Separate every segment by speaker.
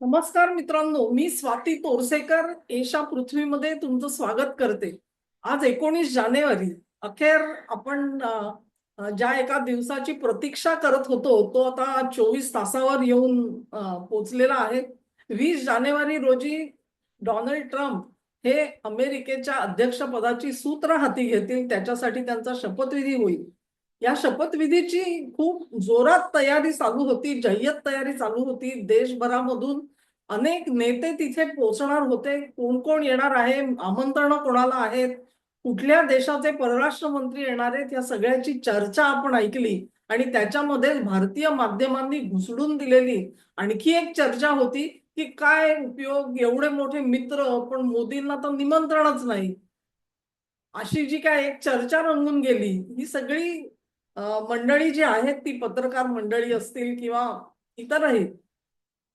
Speaker 1: नमस्कार मित्रांनो मी स्वाती तोरसेकर एशा पृथ्वीमध्ये तुमचं स्वागत करते. आज एकोणीस जानेवारी अखेर आपण ज्या एका दिवसाची प्रतीक्षा करत होतो तो आता चोवीस तासावर येऊन पोचलेला आहे. वीस जानेवारी रोजी डोनाल्ड ट्रम्प हे अमेरिकेच्या अध्यक्षपदाची सूत्र हाती घेतील त्याच्यासाठी त्यांचा शपथविधी होईल. या शपथविधीची खूप जोरात तयारी चालू होती जय्यत तयारी चालू होती. देशभरामधून अनेक नेते तिथे पोहोचणार होते. कोण कोण येणार आहे? आमंत्रण कोणाला आहेत? कुठल्या देशाचे परराष्ट्र मंत्री येणार आहेत? या सगळ्याची चर्चा आपण ऐकली आणि त्याच्यामध्ये भारतीय माध्यमांनी घुसडून दिलेली आणखी एक चर्चा होती की काय उपयोग एवढे मोठे मित्र पण मोदींना तर निमंत्रणच नाही. अशी जी काय एक चर्चा रंगून गेली ही सगळी मंडळी जी आहेत ती पत्रकार मंडळी असतील किंवा इतरही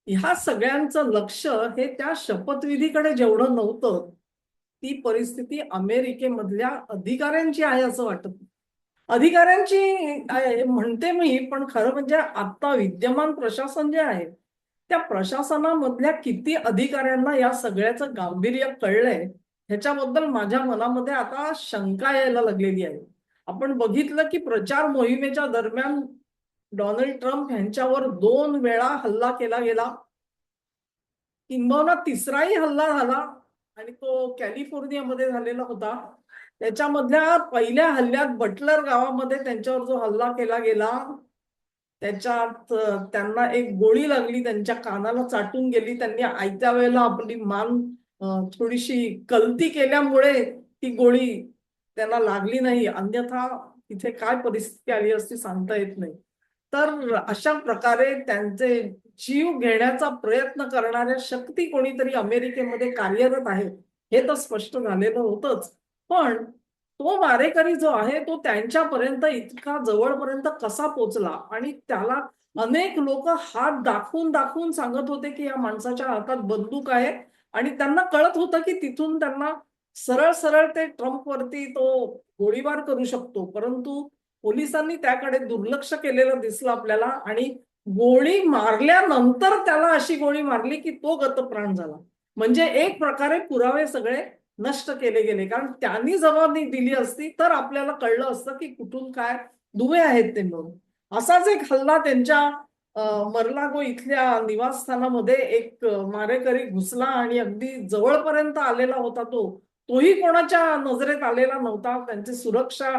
Speaker 1: ह्या सगळ्यांचं लक्ष हे त्या शपथविधीकडे जेवढं नव्हतं ती परिस्थिती अमेरिकेमधल्या अधिकाऱ्यांची आहे असं वाटत. अधिकाऱ्यांची आहे म्हणते मी पण खरं म्हणजे आता विद्यमान प्रशासन जे आहे त्या प्रशासनामधल्या किती अधिकाऱ्यांना या सगळ्याचं गांभीर्य कळलंय ह्याच्याबद्दल माझ्या मनामध्ये आता शंका यायला लागलेली आहे. आपण बघितलं की प्रचार मोहिमेच्या दरम्यान डोनाल्ड ट्रम्प यांच्यावर दोन वेळा हल्ला केला गेला. किंबहुना तिसराही हल्ला झाला आणि तो कॅलिफोर्नियामध्ये झालेला होता. त्याच्यामधल्या पहिल्या हल्ल्यात बटलर गावामध्ये त्यांच्यावर जो हल्ला केला गेला त्याच्यात त्यांना एक गोळी लागली त्यांच्या कानाला चाटून गेली त्यांनी आयत्या वेळेला आपली मान थोडीशी कलती केल्यामुळे ती गोळी त्यांना लागली नाही अन्यथा इथे काय परिस्थिती आली असती सांगता येत नाही. तर अशा प्रकारे त्यांचे जीव घेण्याचा प्रयत्न करणाऱ्या शक्ती कोणीतरी अमेरिकेमध्ये कार्यरत आहे हे तर स्पष्ट झालेलं होतच. पण तो मारेकरी जो आहे तो त्यांच्यापर्यंत इतका जवळपर्यंत कसा पोचला? आणि त्याला अनेक लोक हात दाखवून दाखवून सांगत होते की या माणसाच्या हातात बंदूक आहे. आणि त्यांना कळत होतं की तिथून त्यांना सरळ सरळ ते ट्रम्प वरती तो गोळीबार करू शकतो. परंतु पोलिसांनी त्याकडे दुर्लक्ष केलेलं दिसलं आपल्याला आणि गोळी मारल्यानंतर त्याला अशी गोळी मारली की तो गतप्राण झाला. म्हणजे एक प्रकारे पुरावे सगळे नष्ट केले गेले. कारण त्यांनी जबाबदारी दिली असती तर आपल्याला कळलं असतं की कुठून काय दुवे आहेत ते म्हणून असाच एक हल्ला त्यांच्या मरलागो मर्लागो इथल्या निवासस्थानामध्ये एक मारेकरी घुसला आणि अगदी जवळपर्यंत आलेला होता तो. तोही कोणाच्या नजरेत आलेला नव्हता. त्यांची सुरक्षा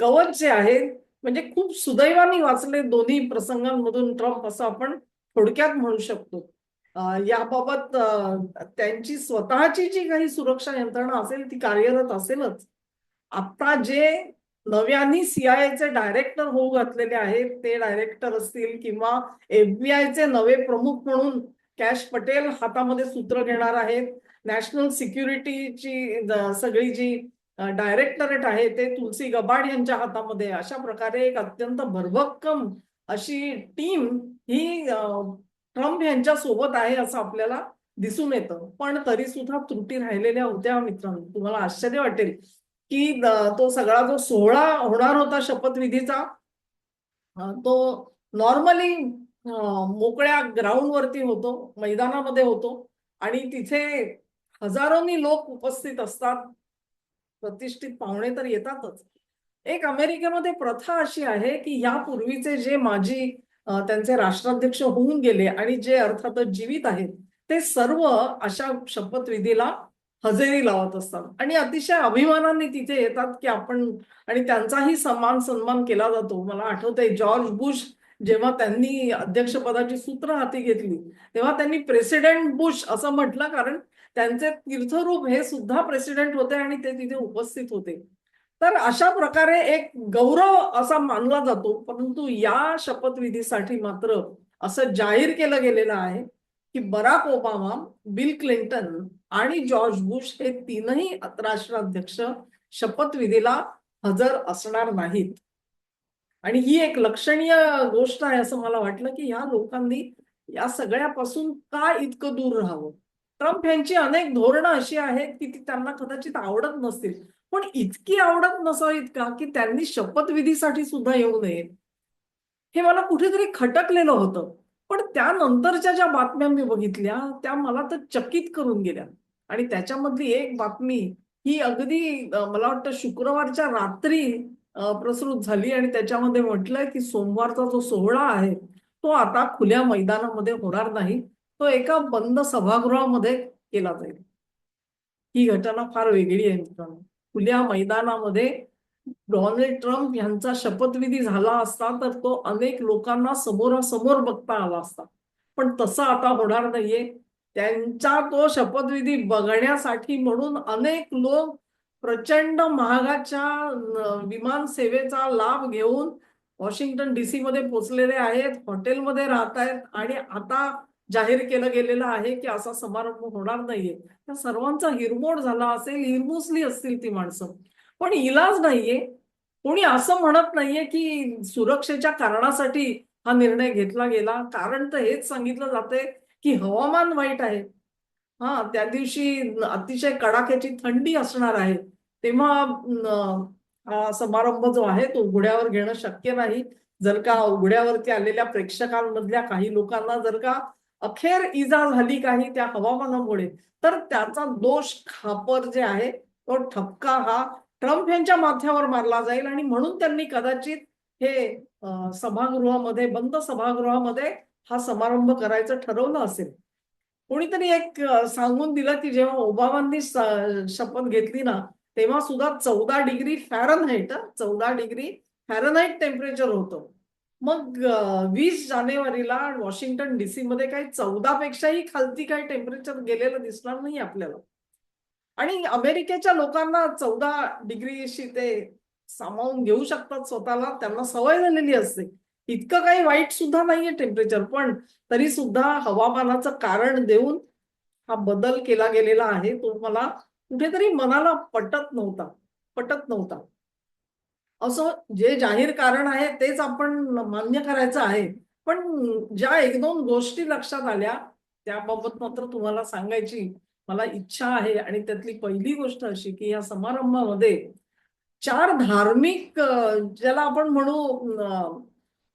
Speaker 1: कवच जे आहे म्हणजे खूप सुदैवाने वाचले दोन्ही प्रसंगांमधून ट्रम्प असं आपण थोडक्यात म्हणू शकतो. याबाबत त्यांची स्वतःची जी काही सुरक्षा यंत्रणा असेल ती कार्यरत असेलच. आता जे नव्याने सीआयचे डायरेक्टर होऊ घातलेले आहेत ते डायरेक्टर असतील किंवा एफबीआयचे नवे प्रमुख म्हणून कॅश पटेल हातामध्ये सूत्र घेणार आहेत नॅशनल सिक्युरिटीची सगळी जी डायरेक्टरेट आहे ते तुलसी गबाड यांच्या हातामध्ये अशा प्रकारे एक अत्यंत भरभक्कम अशी टीम ही ट्रम्प यांच्या सोबत आहे असं आपल्याला दिसून येतं. पण तरी सुद्धा त्रुटी राहिलेल्या होत्या मित्रांनो. तुम्हाला आश्चर्य वाटेल की तो सगळा जो सोहळा होणार होता शपथविधीचा तो नॉर्मली मोकळ्या ग्राउंड वरती होतो मैदानामध्ये होतो. आणि तिथे हजारोनी लोक उपस्थित असतात. प्रतिष्ठित पाहुणे तर येतातच. एक अमेरिकेमध्ये प्रथा अशी आहे की यापूर्वीचे जे माजी त्यांचे राष्ट्राध्यक्ष होऊन गेले आणि जे अर्थातच जीवित आहेत ते सर्व अशा शपथविधीला हजेरी लावत असतात. आणि अतिशय अभिमानाने तिथे येतात की आपण आणि त्यांचाही सन्मान सन्मान केला जातो. मला आठवतंय जॉर्ज बुश जेव्हा त्यांनी अध्यक्षपदाची सूत्र हाती घेतली तेव्हा त्यांनी प्रेसिडेंट बुश असं म्हटलं कारण त्यांचे तीर्थरूप हे सुद्धा प्रेसिडेंट होते आणि ते तिथे उपस्थित होते. तर अशा प्रकारे एक गौरव असा मानला जातो परंतु या शपथविधीसाठी मात्र असं जाहीर केलं गेलेलं आहे की बराक ओबामा बिल क्लिंटन आणि जॉर्ज बुश हे तीनही राष्ट्राध्यक्ष शपथविधीला हजर असणार नाहीत. आणि ही एक लक्षणीय गोष्ट आहे असं मला वाटलं की ह्या लोकांनी या सगळ्यापासून का इतकं दूर राहावं? ट्रम्प यांची अनेक धोरणं अशी आहेत की ती त्यांना कदाचित आवडत नसतील. पण इतकी आवडत नसावीत का की त्यांनी शपथविधीसाठी सुद्धा येऊ नये? हे मला कुठेतरी खटकलेलं होतं. पण त्यानंतरच्या ज्या बातम्या मी बघितल्या त्या मला तर चकित करून गेल्या. आणि त्याच्यामधली एक बातमी ही अगदी मला वाटतं शुक्रवारच्या रात्री प्रसृत झाली आणि त्याच्यामध्ये म्हटलंय की सोमवारचा जो सोहळा आहे तो आता खुल्या मैदानामध्ये होणार नाही. तो एका बंद सभागृहामध्ये केला जाईल. ही घटना फार वेगळी आहे मित्रांनो. खुल्या मैदानामध्ये डोनाल्ड ट्रम्प यांचा शपथविधी झाला असता तर तो अनेक लोकांना समोरासमोर बघता आला असता. पण तसं आता होणार नाहीये. त्यांचा तो शपथविधी बघण्यासाठी म्हणून अनेक लोक प्रचंड महागाच्या विमान सेवेचा लाभ घेऊन वॉशिंग्टन डीसी मध्ये पोचलेले आहेत हॉटेलमध्ये राहत आहेत आणि आता जाहीर केलं गेलेलं आहे की असा समारंभ होणार नाहीये. त्या सर्वांचा हिरमोड झाला असेल हिरमुसली असतील ती माणसं. पण इलाज नाहीये. कोणी असं म्हणत नाहीये की सुरक्षेच्या कारणासाठी हा निर्णय घेतला गेला. कारण तर हेच सांगितलं जाते की हवामान वाईट आहे. हा त्या दिवशी अतिशय कडाक्याची थंडी असणार आहे. तेव्हा समारंभ जो आहे तो उघड्यावर घेणं शक्य नाही. जर का उघड्यावरती आलेल्या प्रेक्षकांमधल्या काही लोकांना जर का अखेर इजा झाली काही त्या हवामानामुळे तर त्याचा दोष खापर जे आहे तो ठपका हा ट्रम्प यांच्या माथ्यावर मारला जाईल. आणि म्हणून त्यांनी कदाचित हे सभागृहामध्ये बंद सभागृहामध्ये हा समारंभ करायचं ठरवलं असेल. कोणीतरी एक सांगून दिलं की जेव्हा ओबामांनी शपथ घेतली ना तेव्हा सुद्धा चौदा डिग्री फॅरनहाईट चौदा डिग्री फॅरनहाईट टेम्परेचर होतं. मग वीस जानेवारीला वॉशिंग्टन डीसी मध्ये काही चौदा पेक्षाही खालती काही टेम्परेचर गेलेलं दिसणार नाही आपल्याला. आणि अमेरिकेच्या लोकांना चौदा डिग्रीशी ते सामावून घेऊ शकतात स्वतःला त्यांना सवय झालेली असते. इतकं काही वाईट सुद्धा नाहीये टेम्परेचर पण तरी सुद्धा हवामानाचं कारण देऊन हा बदल केला गेलेला आहे तो मला कुठेतरी मनाला पटत नव्हता पटत नव्हता. असं जे जाहीर कारण आहे तेच आपण मान्य करायचं आहे. पण ज्या एक दोन गोष्टी लक्षात आल्या त्याबाबत मात्र तुम्हाला सांगायची मला इच्छा आहे. आणि त्यातली पहिली गोष्ट अशी की या समारंभामध्ये चार धार्मिक ज्याला आपण म्हणू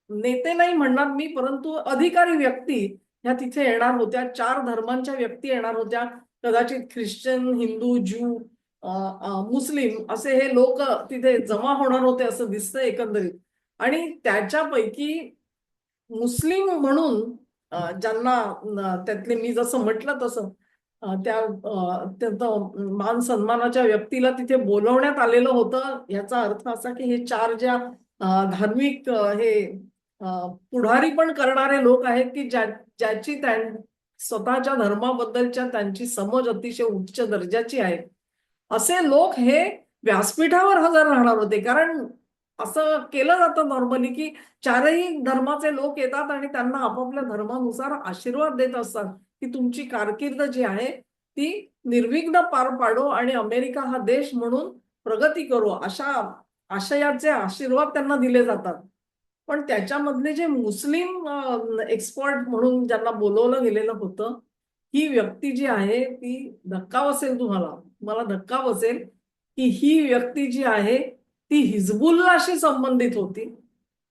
Speaker 1: नेते नाही म्हणणार मी परंतु अधिकारी व्यक्ती ह्या तिथे येणार होत्या. चार धर्मांच्या व्यक्ती येणार होत्या. कदाचित ख्रिश्चन हिंदू ज्यू मुस्लिम असे हे लोक तिथे जमा होणार होते असं दिसतं एकंदरीत. आणि त्याच्यापैकी मुस्लिम म्हणून ज्यांना त्यातले मी जसं म्हटलं तसं त्या अत्यंत मान सन्मानाच्या व्यक्तीला तिथे बोलवण्यात आलेलं होतं. याचा अर्थ असा की हे चार ज्या धार्मिक हे पुढारी पण करणारे लोक आहेत की ज्या ज्याची त्यां स्वतःच्या धर्माबद्दलच्या त्यांची समज अतिशय उच्च दर्जाची आहे. असे लोक हे व्यासपीठावर हजर राहणार होते. कारण असं केलं जातं नॉर्मली की चारही धर्माचे लोक येतात आणि त्यांना आपापल्या धर्मानुसार आशीर्वाद देत असतात. की तुमची कारकीर्द जी आहे ती निर्विघ्न पार पाडो आणि अमेरिका हा देश म्हणून प्रगती करू. अशा आशयाचे आशीर्वाद त्यांना दिले जातात. पण त्याच्यामधले जे मुस्लिम एक्सपर्ट म्हणून ज्यांना बोलवलं गेलेलं होतं ही व्यक्ती जी आहे ती धक्का बसेल तुम्हाला. मला धक्का बसेल की ही व्यक्ती जी आहे ती हिजबुल्लाशी संबंधित होती.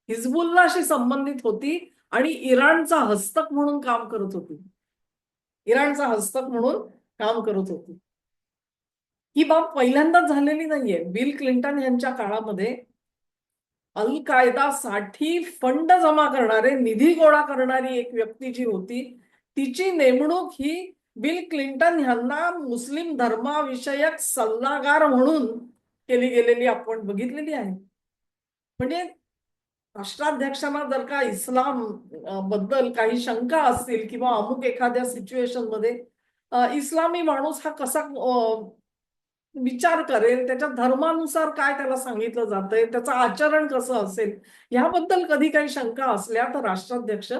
Speaker 1: हिजबुल्लाशी संबंधित होती आणि इराणचा हस्तक म्हणून काम करत होती. इराणचा हस्तक म्हणून काम करत होती. ही बाब पहिल्यांदाच झालेली नाहीये. बिल क्लिंटन यांच्या काळामध्ये अल कायदासाठी फंड जमा करणारे निधी गोळा करणारी एक व्यक्ती जी होती तिची नेमणूक ही बिल क्लिंटन यांना मुस्लिम धर्माविषयक सल्लागार म्हणून केली गेलेली आपण बघितलेली आहे. म्हणजे राष्ट्राध्यक्षांना जर का इस्लामबद्दल काही शंका असतील किंवा अमुक एखाद्या सिच्युएशनमध्ये इस्लामी माणूस हा कसा विचार करेल त्याच्या धर्मानुसार काय त्याला सांगितलं जातंय त्याचं आचरण कसं असेल ह्याबद्दल कधी काही शंका असल्या तर राष्ट्राध्यक्ष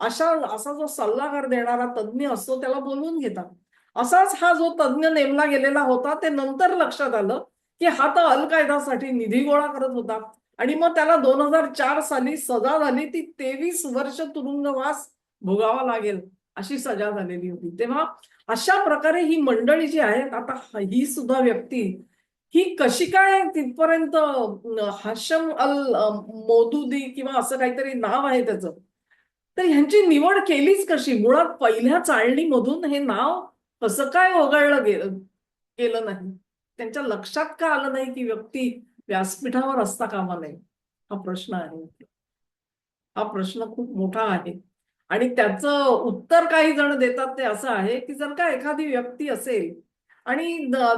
Speaker 1: अशा असा जो सल्लागार देणारा तज्ज्ञ असतो त्याला बोलवून घेतात. असाच हा जो तज्ज्ञ नेमला गेलेला होता ते नंतर लक्षात आलं की हा तर अल कायदासाठी निधी गोळा करत होता. आणि मग त्याला दोन हजार चार साली सजा झाली ती तेवीस वर्ष तुरुंगवास भोगावा लागेल अशी सजा झालेली होती. तेव्हा अशा प्रकारे ही मंडळी जी आहेत आता ही सुद्धा व्यक्ती ही कशी काय तिथपर्यंत हाशम अल मोदुदी किंवा असं काहीतरी नाव आहे त्याचं? तर ह्यांची निवड केलीच कशी? मुळात पहिल्या चाळणीमधून हे नाव कसं काय वगळलं गेलं गेलं नाही? त्यांच्या लक्षात का आलं नाही की व्यक्ती व्यासपीठावर असता कामा नये? हा प्रश्न आहे. हा प्रश्न खूप मोठा आहे. आणि त्याचं उत्तर काही जण देतात ते असं आहे की जर का एखादी व्यक्ती असेल आणि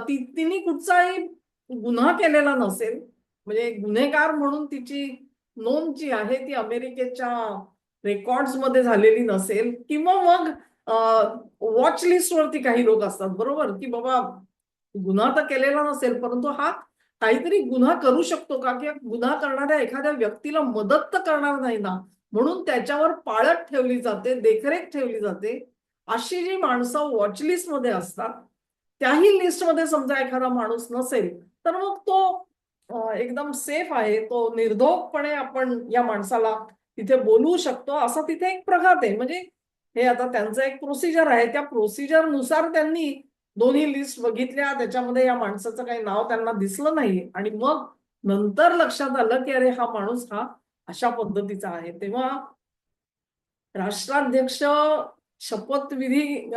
Speaker 1: ती तिने कुठचाही गुन्हा केलेला नसेल म्हणजे गुन्हेगार म्हणून तिची नोंद जी आहे ती अमेरिकेच्या रेकॉर्ड्समध्ये झालेली नसेल किंवा मग वॉच लिस्टवरती काही लोक असतात बरोबर? की बाबा गुन्हा तर केलेला नसेल परंतु हा काहीतरी गुन्हा करू शकतो का? किंवा गुन्हा करणाऱ्या एखाद्या व्यक्तीला मदत तर करणार नाही ना? म्हणून त्याच्यावर पाळत ठेवली जाते देखरेख ठेवली जाते. अशी जी माणसं वॉचलिस्टमध्ये असतात त्याही लिस्टमध्ये समजा एखादा माणूस नसेल तर मग तो एकदम सेफ आहे. तो निर्धोकपणे आपण या माणसाला तिथे बोलू शकतो असा तिथे एक प्रघात आहे. म्हणजे हे आता त्यांचं एक प्रोसिजर आहे. त्या प्रोसिजरनुसार त्यांनी दोन्ही लिस्ट बघितल्या. त्याच्यामध्ये या माणसाचं काही नाव त्यांना दिसलं नाही. आणि मग नंतर लक्षात आलं की अरे हा माणूस हा अशा पद्धतीचा आहे. तेव्हा राष्ट्राध्यक्ष शपथविधी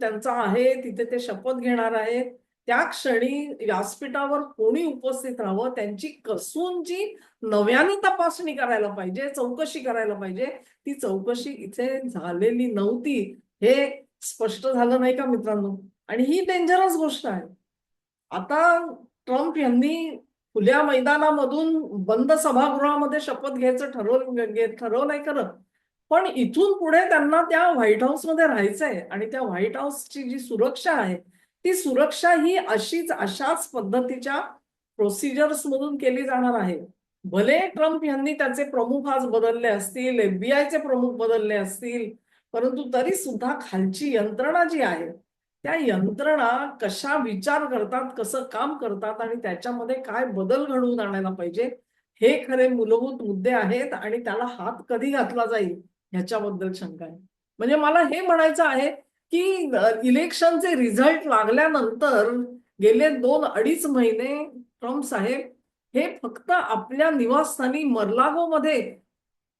Speaker 1: त्यांचा आहे. तिथे ते शपथ घेणार आहेत. त्या क्षणी व्यासपीठावर कोणी उपस्थित राहावं? त्यांची कसून जी नव्याने तपासणी करायला पाहिजे चौकशी करायला पाहिजे ती चौकशी इथे झालेली नव्हती. हे स्पष्ट झालं नाही का मित्रांनो? आणि ही डेंजरस गोष्ट आहे. आता ट्रम्प यांनी खुल्या मैदानामधून बंद सभागृहामध्ये शपथ घ्यायचं ठरवलं ठरवलंय खरं. पण इथून पुढे त्यांना त्या व्हाईट हाऊसमध्ये राहायचंय आणि त्या व्हाईट हाऊसची जी सुरक्षा आहे ती सुरक्षा ही अशीच अशाच पद्धतीच्या प्रोसिजर्स मधून केली जाणार आहे. भले ट्रम्प यांनी त्याचे प्रमुख आज बदलले असतील एफबीआयचे प्रमुख बदलले असतील परंतु तरी सुद्धा खालची यंत्रणा जी आहे त्या यंत्रणा कशा विचार करतात कसं काम करतात आणि त्याच्यामध्ये काय बदल घडवून आणायला पाहिजे हे खरे मूलभूत मुद्दे आहेत आणि त्याला हात कधी घातला जाईल ह्याच्याबद्दल शंका आहे. म्हणजे मला हे म्हणायचं आहे की इलेक्शनचे रिझल्ट लागल्यानंतर गेले दोन अडीच महिने ट्रम्प साहेब हे फक्त आपल्या निवासस्थानी मर्लागो मध्ये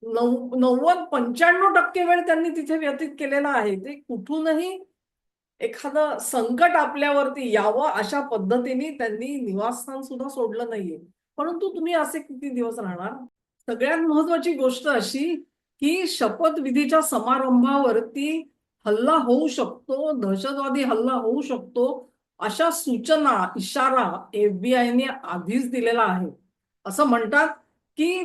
Speaker 1: नऊ नव्वद पंच्याण्णव टक्के वेळ त्यांनी तिथे व्यतीत केलेला आहे. ते कुठूनही एखादं संकट आपल्यावरती यावं अशा पद्धतीने त्यांनी निवासस्थान सुद्धा सोडलं नाहीये. परंतु तुम्ही असे किती दिवस राहणार? सगळ्यात महत्वाची गोष्ट अशी की शपथविधीच्या समारंभावरती हल्ला होऊ शकतो दहशतवादी हल्ला होऊ शकतो अशा सूचना इशारा एफबीआयने आधीच दिलेला आहे. असं म्हणतात की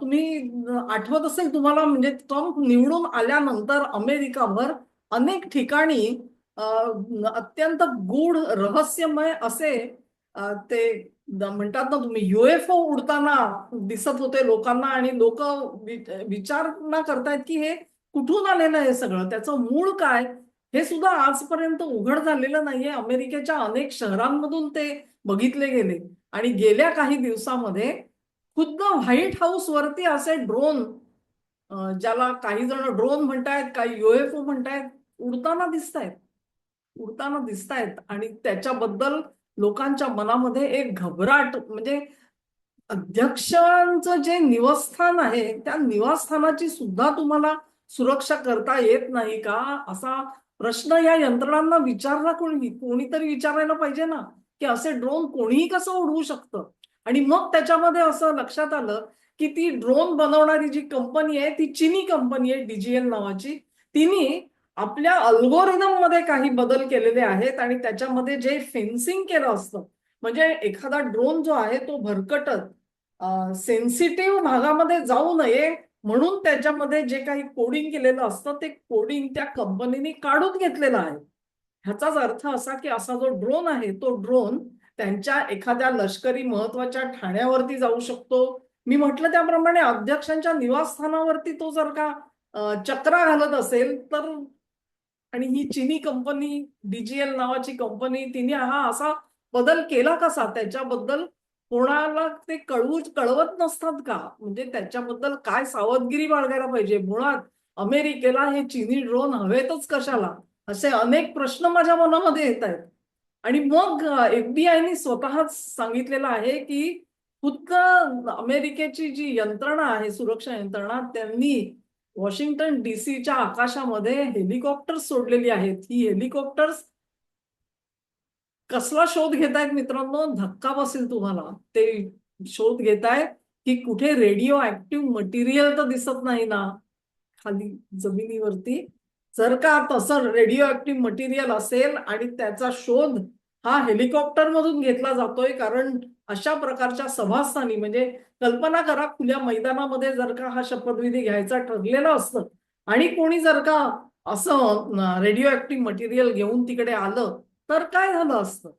Speaker 1: तुम्ही आठवत असेल तुम्हाला म्हणजे ट्रम्प निवडून आल्यानंतर अमेरिकाभर अनेक ठिकाणी अत्यंत गूढ रहस्यमय असे ते म्हणतात ना तुम्ही युएफओ उडताना दिसत होते लोकांना आणि लोक विचार ना करतायत की हे कुठून आलेलं आहे सगळं? त्याचं मूळ काय? हे सुद्धा आजपर्यंत उघड झालेलं नाहीये. अमेरिकेच्या अनेक शहरांमधून ते बघितले गेले. आणि गेल्या काही दिवसामध्ये खुद्द व्हाईट हाऊस वरती असे ड्रोन ज्याला काही जण ड्रोन म्हणतायत काही युएफओ म्हणतायत उडताना दिसत आहेत उडताना दिसत आहेत आणि त्याच्याबद्दल लोकांच्या मनामध्ये एक घबराट म्हणजे अध्यक्षांचं जे निवासस्थान आहे त्या निवासस्थानाची सुद्धा तुम्हाला सुरक्षा करता येत नाही का? असा प्रश्न या यंत्रणांना विचारला कोणी? कोणीतरी विचारायला पाहिजे ना की असे ड्रोन कोणीही कसं उडवू शकतं? आणि मग त्याच्यामध्ये असं लक्षात आलं की ती ड्रोन बनवणारी जी कंपनी आहे ती चिनी कंपनी आहे डीजीएल नावाची. तिने आपल्या अल्गोरिदममध्ये काही बदल केलेले आहेत आणि त्याच्यामध्ये जे फेन्सिंग केलं असतं म्हणजे एखादा ड्रोन जो आहे तो भरकटत सेन्सिटिव्ह भागामध्ये जाऊ नये म्हणून त्याच्यामध्ये जे काही कोडिंग केलेलं असतं ते कोडिंग त्या कंपनीने काढून घेतलेलं आहे. ह्याचाच अर्थ असा की असा जो ड्रोन आहे तो ड्रोन त्यांच्या एखाद्या लष्करी महत्त्वाच्या ठाण्यावरती जाऊ शकतो. मी म्हटलं त्याप्रमाणे अध्यक्षांच्या निवासस्थानावरती तो जर का चक्रा घालत असेल तर आणि ही चिनी कंपनी डीजीएल नावाची कंपनी तिने हा असा बदल केला कसा? त्याच्याबद्दल कोणाला ते कळवू कळवत नसतात का? म्हणजे त्याच्याबद्दल काय सावधगिरी बाळगायला पाहिजे? मुळात अमेरिकेला हे चिनी ड्रोन हवेतच कशाला? असे अनेक प्रश्न माझ्या मनामध्ये येत आहेत. आणि मग एफबीआयने स्वतःच सांगितलेलं आहे की खुद्द अमेरिकेची जी यंत्रणा आहे सुरक्षा यंत्रणा त्यांनी वॉशिंग्टन डीसीच्या आकाशामध्ये हेलिकॉप्टर्स सोडलेली आहेत. ही हेलिकॉप्टर्स कसला शोध घेतायत मित्रांनो? धक्का बसेल तुम्हाला. ते शोध घेतायत की कुठे रेडिओ ऍक्टिव्ह मटेरियल तर दिसत नाही ना. खाली जमिनीवरती. जर का तसं रेडिओ ऍक्टिव्ह मटेरियल असेल आणि त्याचा शोध हा हेलिकॉप्टर मधून घेतला जातोय कारण अशा प्रकारच्या सभास्थानी म्हणजे कल्पना करा खुल्या मैदानामध्ये जर का हा शपथविधी घ्यायचा ठरलेला असतं आणि कोणी जर का असं रेडिओ ऍक्टिव्ह मटेरियल घेऊन तिकडे आलं तर काय झालं असतं?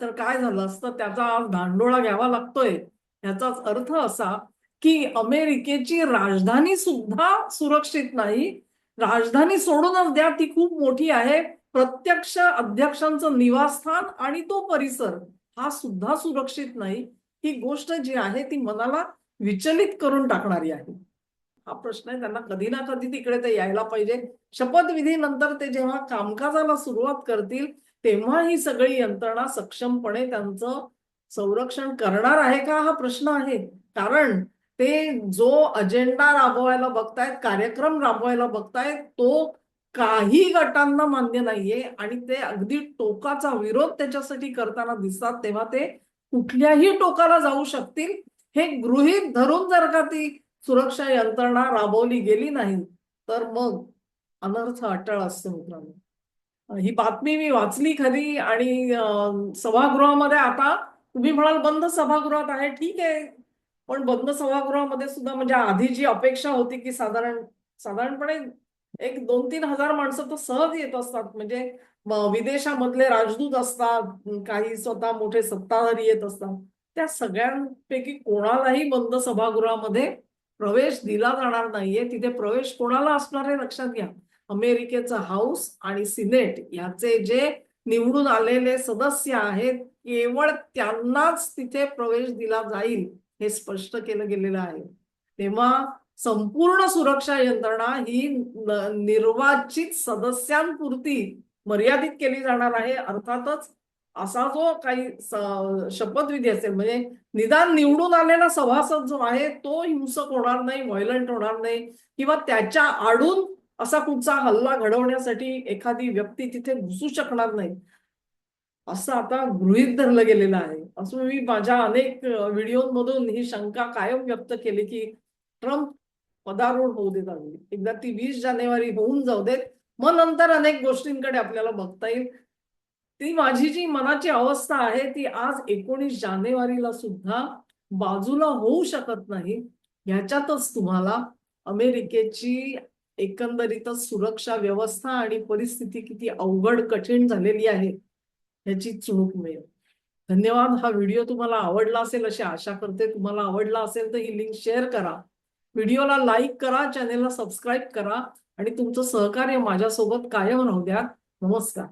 Speaker 1: तर काय झालं असतं? त्याचा आज धांडोळा घ्यावा लागतोय. याचाच अर्थ असा की अमेरिकेची राजधानी सुद्धा सुरक्षित नाही. राजधानी सोडूनच द्या ती खूप मोठी आहे. प्रत्यक्ष अध्यक्षांचं निवासस्थान आणि तो परिसर हा सुद्धा सुरक्षित नाही. ही गोष्ट जी आहे ती मनाला विचलित करून टाकणारी आहे. हा प्रश्न आहे. त्यांना कधी ना कधी तिकडे ते यायला पाहिजे. शपथविधीनंतर ते जेव्हा कामकाजाला सुरुवात करतील तेव्हा ही सगळी यंत्रणा सक्षमपणे त्यांचं संरक्षण करणार आहे का हा प्रश्न आहे. कारण ते जो अजेंडा राबवायला बघतायत कार्यक्रम राबवायला बघतायत तो काही गटांना मान्य नाहीये आणि ते अगदी टोकाचा विरोध त्याच्यासाठी करताना दिसतात. तेव्हा ते कुठल्याही टोकाला जाऊ शकतील. हे गृहीत धरून जर का ती सुरक्षा यंत्रणा राबवली गेली नाही तर मग अनर्थ अटळ असतो मित्रांनो. ही बातमी मी वाचली खरी आणि सभागृहामध्ये आता तुम्ही म्हणाल बंद सभागृहात आहे ठीक आहे. पण बंद सभागृहामध्ये सुद्धा म्हणजे आधी जी अपेक्षा होती की साधारण साधारणपणे एक दोन तीन हजार माणसं तर सहज येत असतात. म्हणजे विदेशामधले राजदूत असतात काही स्वतः मोठे सत्ताधारी येत असतात. त्या सगळ्यांपैकी कोणालाही बंद सभागृहामध्ये प्रवेश दिला जाणार नाहीये. तिथे प्रवेश कोणाला असणार आहे? लक्षात घ्या. अमेरिकेचं हाऊस आणि सिनेट याचे जे निवडून आलेले सदस्य आहेत केवळ त्यांनाच तिथे प्रवेश दिला जाईल हे स्पष्ट केलं गेलेलं आहे. तेव्हा संपूर्ण सुरक्षा यंत्रणा ही निर्वाचित सदस्यांपुरती मर्यादित केली जाणार आहे. अर्थातच असा जो काही शपथविधी असेल म्हणजे निदान निवडून आलेला सभासद जो आहे तो हिंसक होणार नाही व्हायलंट होणार नाही किंवा त्याच्या आडून असा कुठचा हल्ला घडवण्यासाठी एखादी व्यक्ती तिथे घुसू शकणार नाही असं आता गृहीत धरलं गेलेलं आहे. असं मी माझ्या अनेक व्हिडिओमधून ही शंका कायम व्यक्त केली की ट्रम्प पदारूढ होऊ देत आम्ही एकदा ती वीस जानेवारी होऊन जाऊ देत मग नंतर अनेक गोष्टींकडे आपल्याला बघता येईल. ती माझी जी मनाची अवस्था आहे ती आज एकोणीस जानेवारीला सुद्धा बाजूला होऊ शकत नाही. ह्याच्यातच तुम्हाला अमेरिकेची एकंदरीतच सुरक्षा व्यवस्था आणि परिस्थिती किती अवघड कठीण झालेली आहे ह्याची चुणूक मिळेल. धन्यवाद. हा व्हिडिओ तुम्हाला आवडला असेल अशी आशा करते. तुम्हाला आवडला असेल तर ही लिंक शेअर करा. व्हिडिओला लाईक करा चॅनेलला सबस्क्राईब करा आणि तुमचं सहकार्य माझ्यासोबत कायम राहू द्या. नमस्कार.